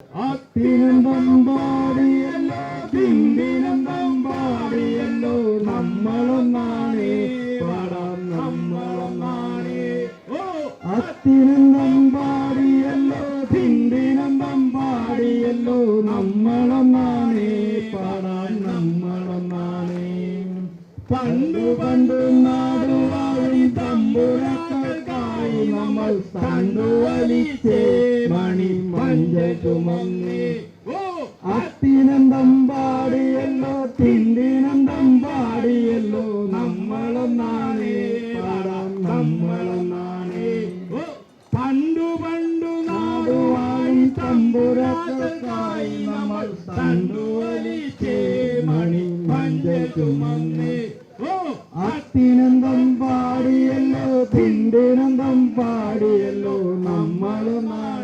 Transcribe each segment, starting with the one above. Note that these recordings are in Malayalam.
അത്തിനന്തം പാടിയല്ലോ തിന്തിനന്തം പാടിയല്ലോ നമ്മളൊന്നാണേ. പാടാം നമ്മളൊന്നാണേ. ഓ. അത്തിനന്തം പാടിയല്ലോ തിന്തിനന്തം പാടിയല്ലോ നമ്മളൊന്നാണേ. പാടാൻ നമ്മളൊന്നാണേ. പണ്ടു പണ്ടു നാടുവാഴി തമ്പുരാക്കൾക്കായി നമ്മൾ തണ്ടുവലിച്ചേ മണി ഓ. അത്തിനന്തം പാടിയല്ലോ തിന്തിനന്തം പാടിയല്ലോ നമ്മളൊന്നാണേ. പാടാം നമ്മളൊന്നാണേ. പണ്ടു പണ്ടു നാടുവാഴി തമ്പുരാക്കൾക്കായി നമ്മൾ തണ്ടുവലിച്ചേ മണി ഓ. അത്തിനന്തം പാടിയല്ലോ തിണ്ടിനന്തം പാടിയല്ലോ നമ്മളൊന്നാണേ.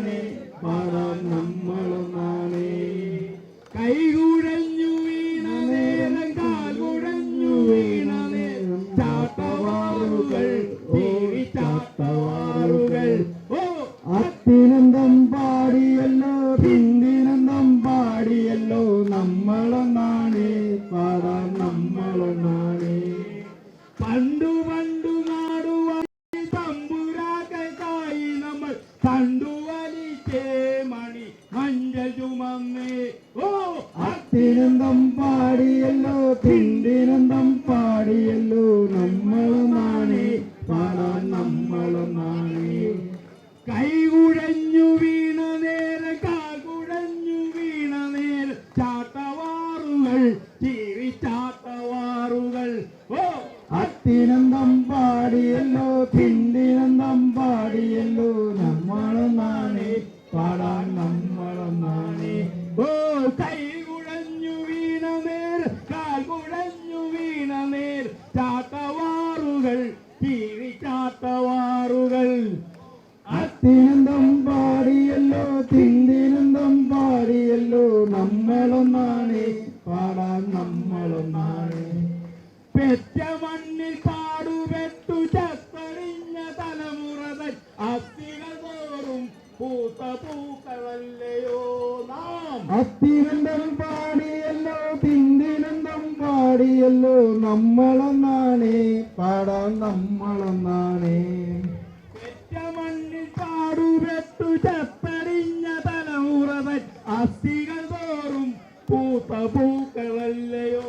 ഓ. അത്തിനന്തം പാടിയല്ലോ പിന്തിനന്തം പാടിയല്ലോ നമ്മളൊന്നാണ്. പാടാൻ നമ്മളൊന്നാണ്. പണ്ടു പണ്ടു നാടുവായി തമ്പുരാക്കായി നമ്മൾ കണ്ടുവലിച്ചേ മണി മഞ്ഞ ചുമന്നേ. ഓ. അത്തിനന്തം പാടിയല്ലോ തിണ്ടിനന്തം ചീറി ചാട്ടവാറുകൾ അത്തിനന്തം പാടിയല്ലോ തിന്തിനന്തം പാടിയല്ലോ നമ്മളൊന്നാണ് പാടാൻ നമ്മളൊന്നാണ്. പെറ്റ മണ്ണിൽ പാടുപെട്ടു ചത്തറിഞ്ഞ തലമുറകൾ. അസ്ഥികൾ തോറും പൂത്ത പൂക്കളല്ലയോ നാം. അത്തിനന്തം പാടിയല്ലോ തിന്തിനന്തം പാടിയല്ലോ നമ്മളൊന്നാണേ. പാടാൻ നമ്മളൊന്നാണേ. മണ്ണിൽ പാടുപെട്ടു ചത്തറിഞ്ഞ തലമുറവൻ അസ്ഥികൾ തോറും പൂത്ത പൂക്കളല്ലയോ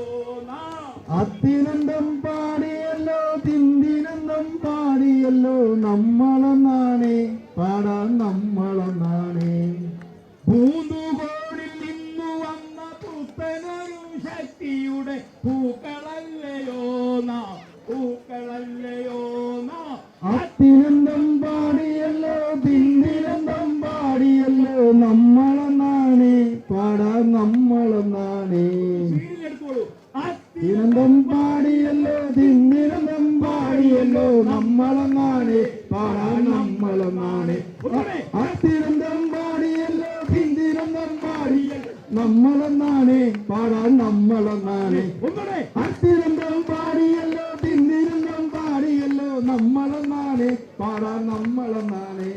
അത്തിനന്തം പാടിയല്ലോ തിന്തിനെന്തും പാടിയല്ലോ നമ്മളൊന്നാണേ. പാടാൻ നമ്മളൊന്നാണേ. പൂന്തുകോടിൽ നിന്നു വന്ന പുത്തനൊരു ശക്തിയുടെ പൂക്കളല്ലയോ തിന്നാനേ തിനന്തം പാടിയല്ലോ തിന്നിനന്തം പാടിയല്ലോ നമ്മളെന്നാണേ പാടാൻ നമ്മളെന്നാണേ അത്തിനന്തം പാടിയല്ലോ തിന്തിനന്തം പാടിയല്ലോ നമ്മളെന്നാണേ പാടാൻ നമ്മളെന്നാണേ അത്തിനന്തം പാടിയല്ലോ തിന്നിനന്തം പാടിയല്ലോ നമ്മളെന്നാണേ പാടാൻ നമ്മളെന്നാണേ